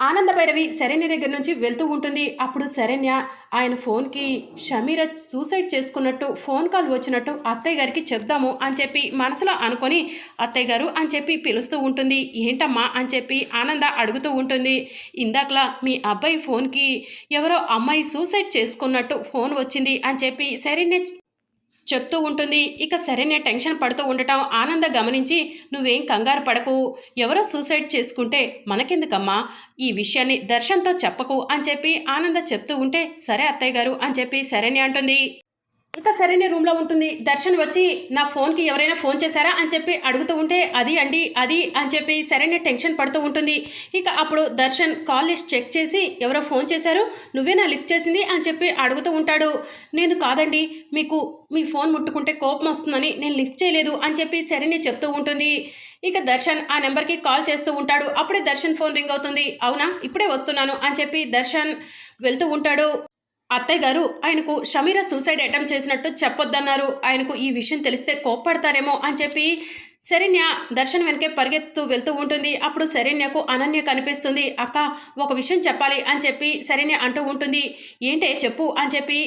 ఆనందభైరవి శరణ్య దగ్గర నుంచి వెళ్తూ ఉంటుంది. అప్పుడు శరణ్య ఆయన ఫోన్కి షమీర సూసైడ్ చేసుకున్నట్టు ఫోన్ కాల్ వచ్చినట్టు అత్తయ్య గారికి చెప్దాము అని చెప్పి మనసులో అనుకొని అత్తయ్య గారు అని చెప్పి పిలుస్తూ ఉంటుంది. ఏంటమ్మా? అని చెప్పి ఆనంద అడుగుతూ ఉంటుంది. ఇందాకలా మీ అబ్బాయి ఫోన్కి ఎవరో అమ్మాయి సూసైడ్ చేసుకున్నట్టు ఫోన్ వచ్చింది అని చెప్పి శరణ్య చెప్తూ ఉంటుంది. ఇక సరైన టెన్షన్ పడుతూ ఉండటం ఆనంద గమనించి నువ్వేం కంగారు పడకు. ఎవరో సూసైడ్ చేసుకుంటే మనకెందుకమ్మా? ఈ విషయాన్ని దర్శన్తో చెప్పకు అని చెప్పి ఆనంద చెప్తూ ఉంటే సరే అత్తయ్య గారు అని చెప్పి సరేనే అంటుంది. ఇక సరైన రూమ్లో ఉంటుంది. దర్శన్ వచ్చి నా ఫోన్కి ఎవరైనా ఫోన్ చేశారా? అని చెప్పి అడుగుతూ ఉంటే అది అండి అది అని చెప్పి సరైన టెన్షన్ పడుతూ ఉంటుంది. ఇక అప్పుడు దర్శన్ కాల్ లిస్ట్ చెక్ చేసి ఎవరో ఫోన్ చేశారు? నువ్వే నా లిఫ్ట్ చేసింది? అని చెప్పి అడుగుతూ ఉంటాడు. నేను కాదండి మీకు మీ ఫోన్ ముట్టుకుంటే కోపం వస్తుందని నేను లిఫ్ట్ చేయలేదు అని చెప్పి సరైన చెప్తూ ఉంటుంది. ఇక దర్శన్ ఆ నెంబర్కి కాల్ చేస్తూ ఉంటాడు. అప్పుడే దర్శన్ ఫోన్ రింగ్ అవుతుంది. అవునా? ఇప్పుడే వస్తున్నాను అని చెప్పి దర్శన్ వెళ్తూ ఉంటాడు. అత్తయ్య గారు ఆయనకు షమీర సూసైడ్ అటెంప్ట్ చేసినట్టు చెప్పొద్దన్నారు. ఆయనకు ఈ విషయం తెలిస్తే కోప్పడతారేమో అని చెప్పి శరణ్య దర్శన్ వెనకే పరిగెత్తు వెళ్తూ ఉంటుంది. అప్పుడు శరణ్యకు అనన్య కనిపిస్తుంది. అక్క ఒక విషయం చెప్పాలి అని చెప్పి శరణ్య అంటూ ఉంటుంది. ఏంటే చెప్పు అని చెప్పి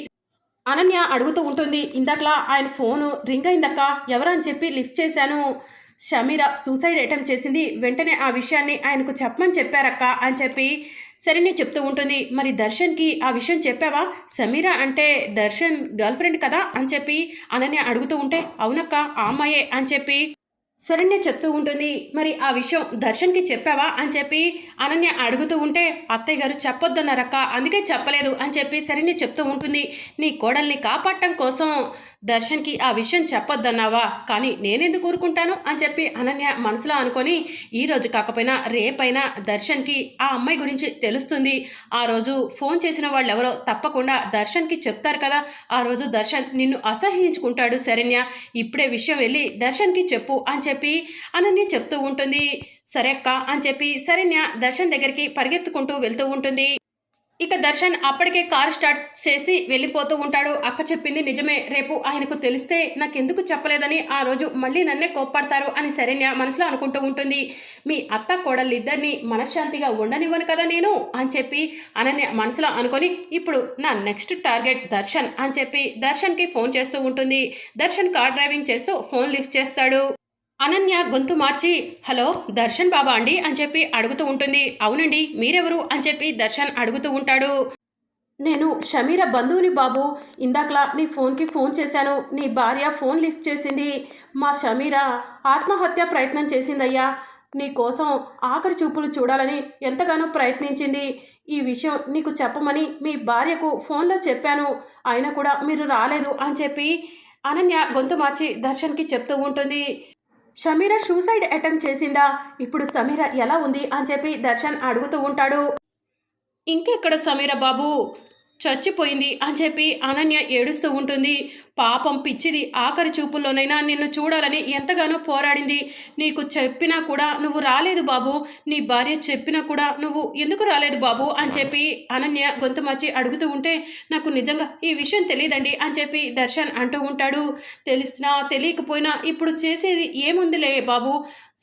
అనన్య అడుగుతూ ఉంటుంది. ఇందాకలా ఆయన ఫోను రింగ్ అయిందక్క ఎవరని చెప్పి లిఫ్ట్ చేశాను. షమీర సూసైడ్ అటెంప్ట్ చేసింది. వెంటనే ఆ విషయాన్ని ఆయనకు చెప్పమని చెప్పారక్క అని చెప్పి సరేనే చెప్తూ ఉంటుంది. మరి దర్శన్కి ఆ విషయం చెప్పావా? సమీర అంటే దర్శన్ గర్ల్ ఫ్రెండ్ కదా అని చెప్పి అనన్య అడుగుతూ ఉంటే అవునక్క ఆ అమ్మాయే అని చెప్పి శరణ్య చెప్తూ ఉంటుంది. మరి ఆ విషయం దర్శన్కి చెప్పావా అని చెప్పి అనన్య అడుగుతూ ఉంటే అత్తయ్య గారు చెప్పొద్దన్నారక్క అందుకే చెప్పలేదు అని చెప్పి శరణ్య చెప్తూ ఉంటుంది. నీ కోడల్ని కాపాడటం కోసం దర్శన్కి ఆ విషయం చెప్పొద్దన్నావా? కానీ నేనెందుకు ఊరుకుంటాను? అని చెప్పి అనన్య మనసులో అనుకొని ఈ రోజు కాకపోయినా రేపైనా దర్శన్కి ఆ అమ్మాయి గురించి తెలుస్తుంది. ఆ రోజు ఫోన్ చేసిన వాళ్ళు ఎవరో తప్పకుండా దర్శన్కి చెప్తారు కదా. ఆ రోజు దర్శన్ నిన్ను అసహ్యించుకుంటాడు శరణ్య. ఇప్పుడే విషయం వెళ్ళి దర్శన్కి చెప్పు అని చెప్పి అనన్య చెప్తూ ఉంటుంది. సరే అక్క అని చెప్పి శరణ్య దర్శన్ దగ్గరికి పరిగెత్తుకుంటూ వెళ్తూ ఉంటుంది. ఇక దర్శన్ అప్పటికే కార్ స్టార్ట్ చేసి వెళ్ళిపోతూ ఉంటాడు. అక్క చెప్పింది నిజమే. రేపు ఆయనకు తెలిస్తే నాకెందుకు చెప్పలేదని ఆ రోజు మళ్ళీ నన్నే కోప్పడతారు అని శరణ్య మనసులో అనుకుంటూ ఉంటుంది. మీ అత్త కోడళ్ళిద్దరిని మనశ్శాంతిగా ఉండనివ్వను కదా నేను అని చెప్పి అనన్య మనసులో అనుకొని ఇప్పుడు నా నెక్స్ట్ టార్గెట్ దర్శన్ అని చెప్పి దర్శన్కి ఫోన్ చేస్తూ ఉంటుంది. దర్శన్ కార్ డ్రైవింగ్ చేస్తూ ఫోన్ లిఫ్ట్ చేస్తాడు. అనన్య గొంతు మార్చి హలో దర్శన్ బాబా అండి అని చెప్పి అడుగుతూ ఉంటుంది. అవునండి మీరెవరు? అని చెప్పి దర్శన్ అడుగుతూ ఉంటాడు. నేను షమీర బంధువుని బాబు. ఇందాకలా నీ ఫోన్కి ఫోన్ చేశాను. నీ భార్య ఫోన్ లిఫ్ట్ చేసింది. మా షమీర ఆత్మహత్య ప్రయత్నం చేసిందయ్యా. నీ కోసం ఆఖరి చూపులు చూడాలని ఎంతగానో ప్రయత్నించింది. ఈ విషయం నీకు చెప్పమని మీ భార్యకు ఫోన్లో చెప్పాను. అయినా కూడా మీరు రాలేదు అని చెప్పి అనన్య గొంతు మార్చి దర్శన్కి చెప్తూ ఉంటుంది. షమీర సూసైడ్ అటెంప్ట్ చేసిందా? ఇప్పుడు సమీర ఎలా ఉంది అని చెప్పి దర్శన్ అడుగుతూ ఉంటాడు. ఇంకెక్కడ సమీర బాబు? చచ్చిపోయింది అని చెప్పి అనన్య ఏడుస్తూ ఉంటుంది. పాపం పిచ్చిది ఆఖరి చూపుల్లోనైనా నిన్ను చూడాలని ఎంతగానో పోరాడింది. నీకు చెప్పినా కూడా నువ్వు రాలేదు బాబు. నీ భార్య చెప్పినా కూడా నువ్వు ఎందుకు రాలేదు బాబు అని చెప్పి అనన్య గొంతు మార్చి అడుగుతూ ఉంటే నాకు నిజంగా ఈ విషయం తెలియదండి అని చెప్పి దర్శన్ అంటూ ఉంటాడు. తెలిసినా తెలియకపోయినా ఇప్పుడు చేసేది ఏముందిలే బాబు.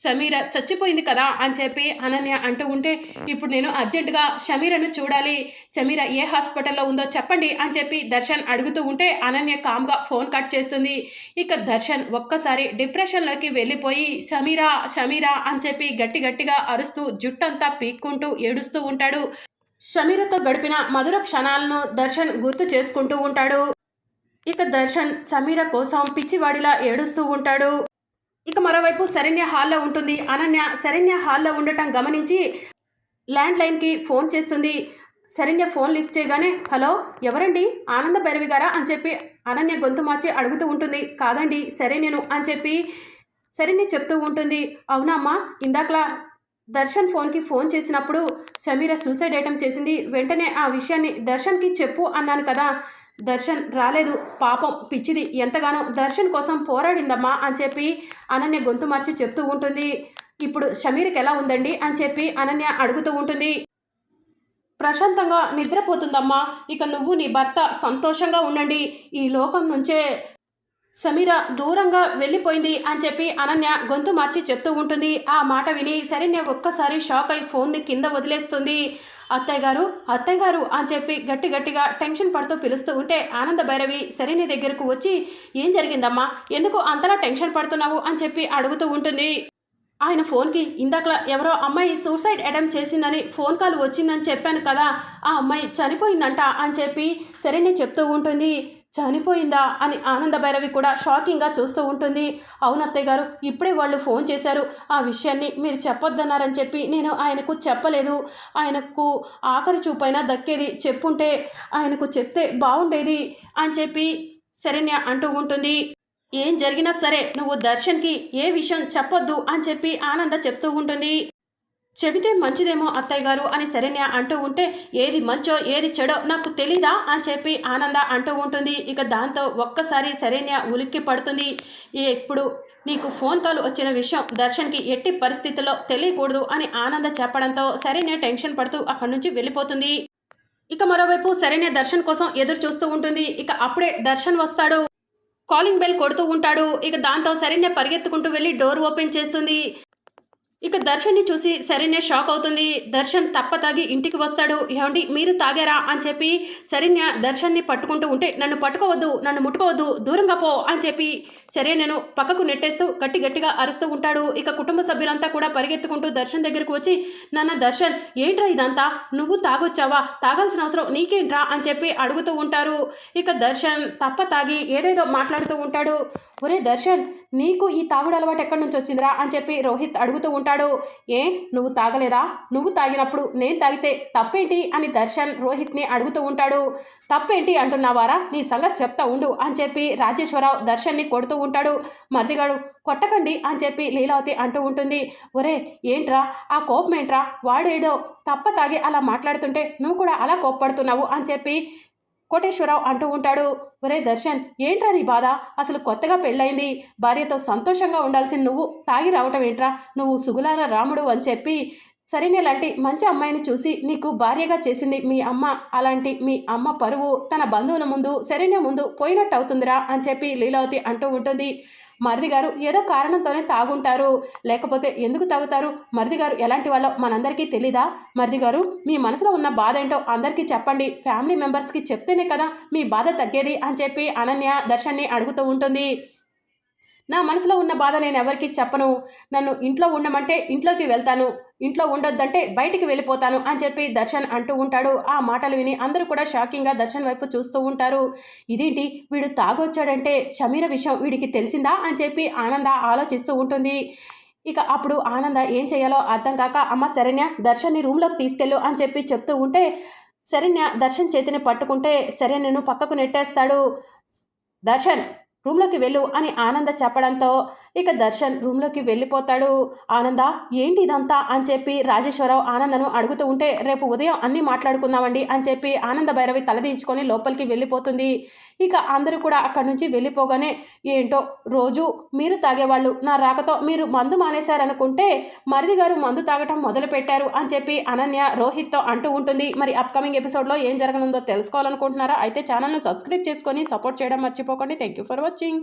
సమీర చచ్చిపోయింది కదా అని చెప్పి అనన్య అంటూ ఉంటే ఇప్పుడు నేను అర్జెంటుగా సమీరను చూడాలి. సమీర ఏ హాస్పిటల్లో ఉందో చెప్పండి అని చెప్పి దర్శన్ అడుగుతూ ఉంటే అనన్య కామ్గా ఫోన్ కట్ చేస్తుంది. ఇక దర్శన్ ఒక్కసారి డిప్రెషన్లోకి వెళ్ళిపోయి సమీరా సమీరా అని చెప్పి గట్టి గట్టిగా అరుస్తూ జుట్టంతా పీక్కుంటూ ఏడుస్తూ ఉంటాడు. షమీరతో గడిపిన మధుర క్షణాలను దర్శన్ గుర్తు చేసుకుంటూ ఉంటాడు. ఇక దర్శన్ సమీర కోసం పిచ్చివాడిలా ఏడుస్తూ ఉంటాడు. ఇక మరోవైపు శరణ్య హాల్లో ఉంటుంది. అనన్య శరణ్య హాల్లో ఉండటం గమనించి ల్యాండ్లైన్కి ఫోన్ చేస్తుంది. శరణ్య ఫోన్ లిఫ్ట్ చేయగానే హలో ఎవరండి? ఆనంద భైరవి గారా? అని చెప్పి అనన్య గొంతు మార్చి అడుగుతూ ఉంటుంది. కాదండి సరే నేను అని చెప్పి శరణ్య చెప్తూ ఉంటుంది. అవునా అమ్మా ఇందాకలా దర్శన్ ఫోన్కి ఫోన్ చేసినప్పుడు సమీర సూసైడ్ ఐటమ్ చేసింది. వెంటనే ఆ విషయాన్ని దర్శన్కి చెప్పు అన్నాను కదా. దర్శన్ రాలేదు పాపం పిచ్చిది ఎంతగానో దర్శన్ కోసం పోరాడిందమ్మా అని చెప్పి అనన్య గొంతు మార్చి చెప్తూ ఉంటుంది. ఇప్పుడు షమీర్కి ఎలా ఉందండి? అని చెప్పి అనన్య అడుగుతూ ఉంటుంది. ప్రశాంతంగా నిద్రపోతుందమ్మా. ఇక నువ్వు నీ భర్త సంతోషంగా ఉండండి. ఈ లోకం నుంచే సమీర దూరంగా వెళ్ళిపోయింది అని చెప్పి అనన్య గొంతు మార్చి చెప్తూ ఉంటుంది. ఆ మాట విని శరణ్య ఒక్కసారి షాక్ అయి ఫోన్ని కింద వదిలేస్తుంది. అత్తయ్య గారు అత్తయ్య గారు అని చెప్పి గట్టి గట్టిగా టెన్షన్ పడుతూ పిలుస్తూ ఉంటే ఆనంద భైరవి శరణ్య దగ్గరకు వచ్చి ఏం జరిగిందమ్మా? ఎందుకు అంతలా టెన్షన్ పడుతున్నావు? అని చెప్పి అడుగుతూ ఉంటుంది. ఆయన ఫోన్కి ఇందాక ఎవరో అమ్మాయి సూసైడ్ అటెంప్ట్ చేసిందని ఫోన్ కాల్ వచ్చిందని చెప్పాను కదా ఆ అమ్మాయి చనిపోయిందంట అని చెప్పి సరేనే చెప్తూ ఉంటుంది. చనిపోయిందా? అని ఆనంద భైరవి కూడా షాకింగ్గా చూస్తూ ఉంటుంది. అవునత్తయ్య గారు ఇప్పుడే వాళ్ళు ఫోన్ చేశారు. ఆ విషయాన్ని మీరు చెప్పొద్దన్నారని చెప్పి నేను ఆయనకు చెప్పలేదు. ఆయనకు ఆఖరి చూపైనా దక్కేది చెప్పుంటే ఆయనకు చెప్తే బాగుండేది అని చెప్పి శరణ్య అంటూ ఉంటుంది. ఏం జరిగినా సరే నువ్వు దర్శన్కి ఏ విషయం చెప్పొద్దు అని చెప్పి ఆనంద చెప్తూ ఉంటుంది. చెబితే మంచిదేమో అత్తయ్య గారు అని శరణ్య అంటూ ఉంటే ఏది మంచో ఏది చెడో నాకు తెలీదా అని చెప్పి ఆనంద అంటూ ఉంటుంది. ఇక దాంతో ఒక్కసారి శరణ్య ఉలిక్కి పడుతుంది. ఇప్పుడు నీకు ఫోన్ కాల్ వచ్చిన విషయం దర్శన్కి ఎట్టి పరిస్థితుల్లో తెలియకూడదు అని ఆనంద చెప్పడంతో శరణ్య టెన్షన్ పడుతూ అక్కడి నుంచి వెళ్ళిపోతుంది. ఇక మరోవైపు శరణ్య దర్శన్ కోసం ఎదురు చూస్తూ ఉంటుంది. ఇక అప్పుడే దర్శన్ వస్తాడు. కాలింగ్ బెల్ కొడుతూ ఉంటాడు. ఇక దాంతో సరైన పరిగెత్తుకుంటూ వెళ్ళి డోర్ ఓపెన్ చేస్తుంది. ఇక దర్శన్ని చూసి శరణ్య షాక్ అవుతుంది. దర్శన్ తప్ప తాగి ఇంటికి వస్తాడు. ఏమండి మీరు తాగారా అని చెప్పి శరణ్య దర్శన్ని పట్టుకుంటూ ఉంటే నన్ను పట్టుకోవద్దు నన్ను ముట్టుకోవద్దు దూరంగా పో అని చెప్పి శరణ్యను పక్కకు నెట్టేస్తూ గట్టి గట్టిగా అరుస్తూ ఉంటాడు. ఇక కుటుంబ సభ్యులంతా కూడా పరిగెత్తుకుంటూ దర్శన్ దగ్గరకు వచ్చి నాన్న దర్శన్ ఏంట్రా ఇదంతా? నువ్వు తాగొచ్చావా? తాగాల్సిన అవసరం నీకేంట్రా? అని చెప్పి అడుగుతూ ఉంటారు. ఇక దర్శన్ తప్ప తాగి ఏదేదో మాట్లాడుతూ ఉంటాడు. ఒరే దర్శన్ నీకు ఈ తాగుడు అలవాటు ఎక్కడి నుంచి వచ్చిందిరా? అని చెప్పి రోహిత్ అడుగుతూ ఉంటాడు ఏ నువ్వు తాగలేదా? నువ్వు తాగినప్పుడు నేను తాగితే తప్పేంటి? అని దర్శన్ రోహిత్ని అడుగుతూ ఉంటాడు. తప్పేంటి అంటున్నావారా? నీ సంగతి చెప్తా ఉండు అని చెప్పి రాజేశ్వరరావు దర్శన్ని కొడుతూ ఉంటాడు. మరిదిగాడు కొట్టకండి అని చెప్పి లీలావతి అంటూ ఉంటుంది. ఒరే ఏంట్రా? ఆ కోపం ఏంట్రా వాడేడో తప్ప తాగి అలా మాట్లాడుతుంటే నువ్వు కూడా అలా కోప్పడుతున్నావు అని చెప్పి కోటేశ్వరరావు అంటూ ఉంటాడు. ఒరే దర్శన్ ఏంట్రా నీ బాధ? అసలు కొత్తగా పెళ్ళైంది భార్యతో సంతోషంగా ఉండాల్సిన నువ్వు. తాగి రావటం ఏంట్రా? నువ్వు సుగులాన రాముడు అని చెప్పి సరైన లాంటి మంచి అమ్మాయిని చూసి నీకు భార్యగా చేసింది మీ అమ్మ. అలాంటి మీ అమ్మ పరువు తన బంధువుల ముందు సరైన ముందు పోయినట్టు అవుతుందిరా అని చెప్పి లీలావతి అంటూ ఉంటుంది. మరిది గారు ఏదో కారణంతోనే తాగుంటారు. లేకపోతే ఎందుకు తాగుతారు? మరిది గారు ఎలాంటి వాళ్ళో మనందరికీ తెలీదా? మరిది గారు మీ మనసులో ఉన్న బాధ ఏంటో అందరికీ చెప్పండి. ఫ్యామిలీ మెంబర్స్కి చెప్తేనే కదా మీ బాధ తగ్గేది అని చెప్పి అనన్య దర్శన్ని అడుగుతూ ఉంటుంది. నా మనసులో ఉన్న బాధ నేను ఎవరికి చెప్పను. నన్ను ఇంట్లో ఉండమంటే ఇంట్లోకి వెళ్తాను. ఇంట్లో ఉండొద్దంటే బయటికి వెళ్ళిపోతాను అని చెప్పి దర్శన్ అంటూ ఉంటాడు. ఆ మాటలు విని అందరూ కూడా షాకింగ్గా దర్శన్ వైపు చూస్తూ ఉంటారు. ఇదేంటి? వీడు తాగొచ్చాడంటే షమీర విషయం వీడికి తెలిసిందా అని చెప్పి ఆనంద ఆలోచిస్తూ ఉంటుంది. ఇక అప్పుడు ఆనంద ఏం చేయాలో అర్థం కాక అమ్మ శరణ్య దర్శన్ని రూమ్లోకి తీసుకెళ్ళు అని చెప్పి చెప్తూ ఉంటే శరణ్య దర్శన్ చేతిని పట్టుకుంటే శరణ్యను పక్కకు నెట్టేస్తాడు. దర్శన్ రూమ్లోకి వెళ్ళు అని ఆనంద చెప్పడంతో ఇక దర్శన్ రూమ్లోకి వెళ్ళిపోతాడు. ఆనంద ఏంటి ఇదంతా? అని చెప్పి రాజేశ్వరరావు ఆనందను అడుగుతూ ఉంటే రేపు ఉదయం అన్నీ మాట్లాడుకుందామండి అని చెప్పి ఆనంద భైరవి తలదించుకొని లోపలికి వెళ్ళిపోతుంది. ఇక అందరూ కూడా అక్కడి నుంచి వెళ్ళిపోగానే ఏంటో రోజు మీరు తాగేవాళ్ళు నా రాకతో మీరు మందు మానేశారనుకుంటే మరిది గారు మందు తాగటం మొదలు పెట్టారు అని చెప్పి అనన్య రోహిత్తో అంటూ ఉంటుంది. మరి అప్కమింగ్ ఎపిసోడ్లో ఏం జరగనుందో తెలుసుకోవాలనుకుంటున్నారా? అయితే ఛానల్ను సబ్స్క్రైబ్ చేసుకొని సపోర్ట్ చేయడం మర్చిపోకండి. Thank you for watching